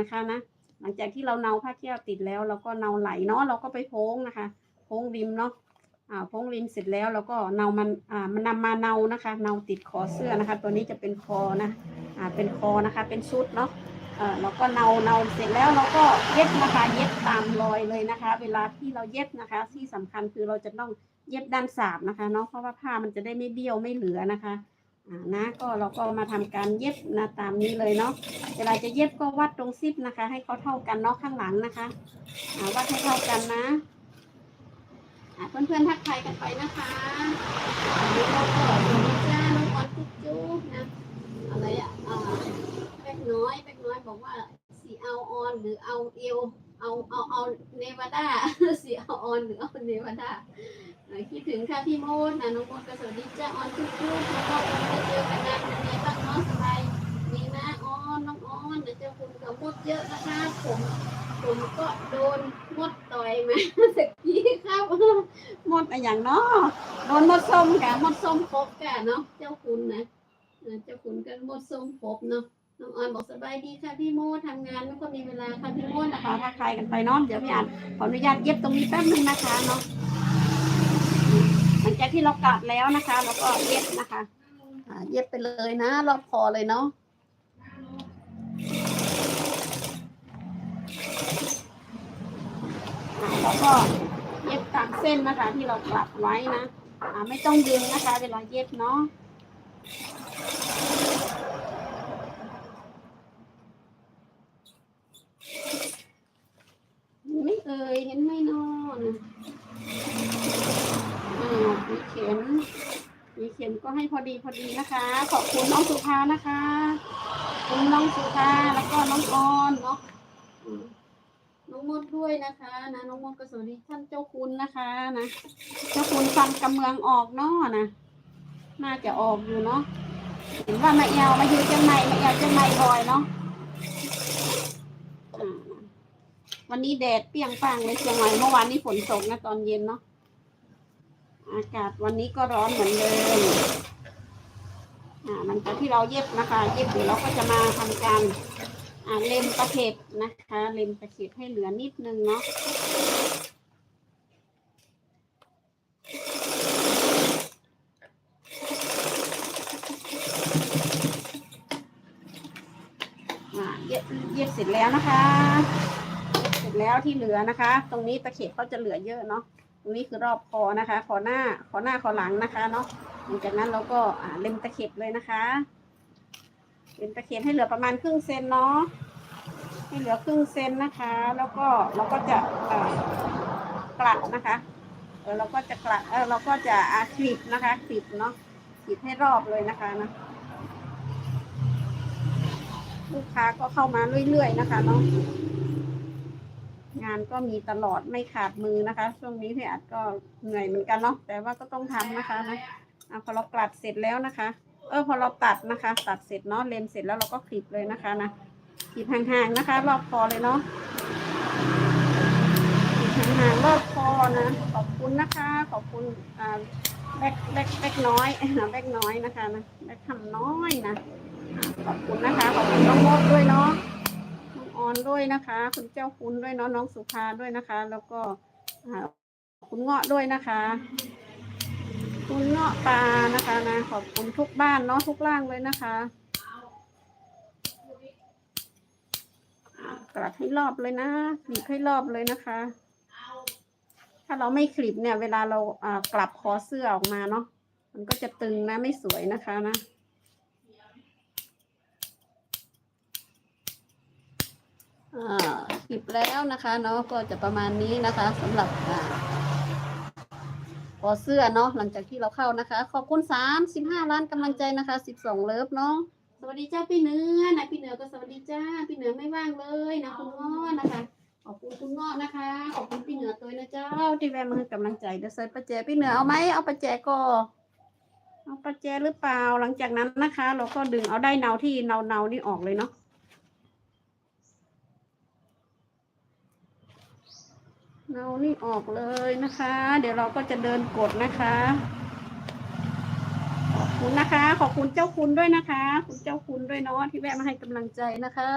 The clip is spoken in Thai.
นะคะนะหลังจากที่เราเนาผ้าแก้วติดแล้วเราก็เนาไหลเนาะเราก็ไปโพ้งนะคะโพ้งริมเนาะอ่าโพ้งริมเสร็จแล้วเราก็เนามันอ่ามันนำมาเนานะคะเนาติดคอเสื้อนะคะ ตัวนี้จะเป็นคอนะอ่าเป็นคอนะคะ เป็นชุดเนาะเออเราก็เนาเนาเสร็จแล้วเราก็เย็บนะคะ เย็บตามรอยเลยนะคะ เวลาที่เราเย็บนะคะ ที่สำคัญคือเราจะต้องเย็บด้านสาบนะคะเนาะเพราะว่าผ้ามันจะได้ไม่เบี้ยวไม่เหลือนะคะ นะก็เราก็มาทำการเย็บนะตามนี้เลยเนาะเวลาจะเย็บก็วัดตรงซิปนะคะ ให้เขาเท่ากันเนาะข้างหลังนะคะอ่าวัดให้เท่ากันนะเพื่อนๆทักทายกันไปนะคะ เอาเอาเอาเนวาดาสีเอาออนหรือเอาเนวาดาคิดถึงค่ะพี่โมดนะน้องโมดก็สวัสดีจ้าออนจุ๊บจุ๊บแล้วก็จะเจอกันนานเป็นไงบ้างเนาะสบายนี่นะออนน้องออนเดี๋ยวเจ้าคุณกับมดเยอะนะคะผมผมก็โดนมดต่อยมาสักทีครับมดอะไรอย่างเนาะโดนมดส้มกะมดส้มพบกะเนาะเจ้าคุณนะเออเจ้าคุณก็มดส้มพบเนาะ น้องออนบอกสบายดีค่ะพี่โมทำงานไม่ค่อยมีเวลาค่ะพี่โมนะคะทักทายกันไปเนาะเดี๋ยวพี่อ่านขออนุญาตเย็บตรงนี้แป๊บนึงนะคะเนาะหลังจากที่เรากัดแล้วนะคะเราก็เย็บนะคะเย็บไปเลยนะรอบคอเลยเนาะแล้วก็เย็บตามเส้นนะคะ ที่เรากลับไว้นะไม่ต้องดึงนะคะ เวลาเย็บเนาะไม่เอ่ ยเห็นไหมนอนอ่ามีเข็มมีเข็มก็ให้พอดีพอดีนะคะ ขอบคุณน้องสุภานะคะคุณน้องสุภาแล้วก็น้องออนเนาะน้องมดด้วยนะคะนะน้องมดก็สวัสดีท่านเจ้าคุณนะคะนะเจ้าคุณฟังกำเมืองออกเนาะนะน่าจะออกอยู่เนาะเห็นว่ามาเอวมาอยู่เชียงใหม่มาเอวเชียงใหม่บ่อยเนาะอ่า วันนี้แดดเปรี้ยงปังเลยเชียงใหม่เมื่อวานนี้ฝนตกนะตอนเย็นเนาะอากาศวันนี้ก็ร้อนเหมือนเดิมอ่าหลังจากที่เราเย็บนะคะ เย็บเดี๋ยวเราก็จะมาทำการอ่าเล็มตะเข็บนะคะ เล็มตะเข็บให้เหลือนิดนึงเนาะเย็บเย็บเสร็จแล้วนะคะ จแล้วที่เหลือนะคะ ตรงนี้ตะเข็บเขาจะเหลือเยอะเนาะตรงนี้คือรอบคอนะคะ คอหน้าคอหน้าคอหลังนะคะเนาะหลังจากนั้นเราก็อ่าเล็มตะเข็บเลยนะคะเล็มตะเข็บให้เหลือประมาณครึ่งเซนเนาะให้เหลือครึ่งเซนนะคะ แล้วก็เราก็จะอ่อกลัดนะคะเออเราก็จะกลัดเออเราก็จะอาคลิปนะคะคลิปเนาะคลิปให้รอบเลยนะคะนะลูกค้าก็เข้ามาเรื่อยๆนะคะเนาะานก็มีตลอดไม่ขาดมือนะคะ ช่วงนี้พี่อาจก็เหนื่อยเหมือนกันเนาะแต่ว่าก็ต้องทำนะคะนะอพอเรากลัดเสร็จแล้วนะคะ เออพอเราตัดนะคะ ตัดเสร็จเนาะเลมเสร็จแล้วเราก็คลิปเลยนะคะนะหยิบห่างๆนะคะ รอบคอเลยเนาะหยิบห่างๆรอบคอนะ ขอบคุณนะคะ ขอบคุณอ่าแบกแบกแบกน้อยแบกน้อยนะคะนะแบกทำน้อยนะขอบคุณนะคะ ขอบคุณน้องโมดด้วยเนาะ อนด้วยนะคะ คุณเจ้าคุณด้วยเนาะน้องสุภาด้วยนะคะ แล้วก็คุณเงาะด้วยนะคะ คุณเงาะปลานะคะนะขอบคุณทุกบ้านเนาะทุกร่างเลยนะคะกลับให้รอบเลยนะคลิปให้รอบเลยนะคะ ถ้าเราไม่คลิปเนี่ย เวลาเราอ่ากลับคอเสื้อออกมาเนาะมันก็จะตึงนะไม่สวยนะคะนะอ่า คลิปแล้วนะคะเนาะก็จะประมาณนี้นะคะสำหรับอ่าคอเสื้อเนาะหลังจากที่เราเข้านะคะ ขอบคุณสามสิบห้าล้านกำลังใจนะคะสิบสองเลิฟเนาะสวัสดีเจ้าพี่เนื้อนะพี่เหนือก็สวัสดีจ้าพี่เหนือไม่ว่างเลยนะคุณง้อนะคะขอบคุณคุณง้อนะคะขอบคุณพี่เหนือตัวนะเจ้าที่แวะมาให้กำลังใจเดี๋ยวเซิร์ชประแจพี่เหนือเอาไหมเอาประแจก็เอาประแจหรือเปล่าหลังจากนั้นนะคะ เราก็ดึงเอาได้เนาที่เนาเนานี่ออกเลยเนาะ เงานี่ออกเลยนะคะ เดี๋ยวเราก็จะเดินกดนะคะ ขอบคุณนะคะ ขอบคุณเจ้าคุณด้วยนะคะ คุณเจ้าคุณด้วยเนาะที่แวะมาให้กำลังใจนะคะ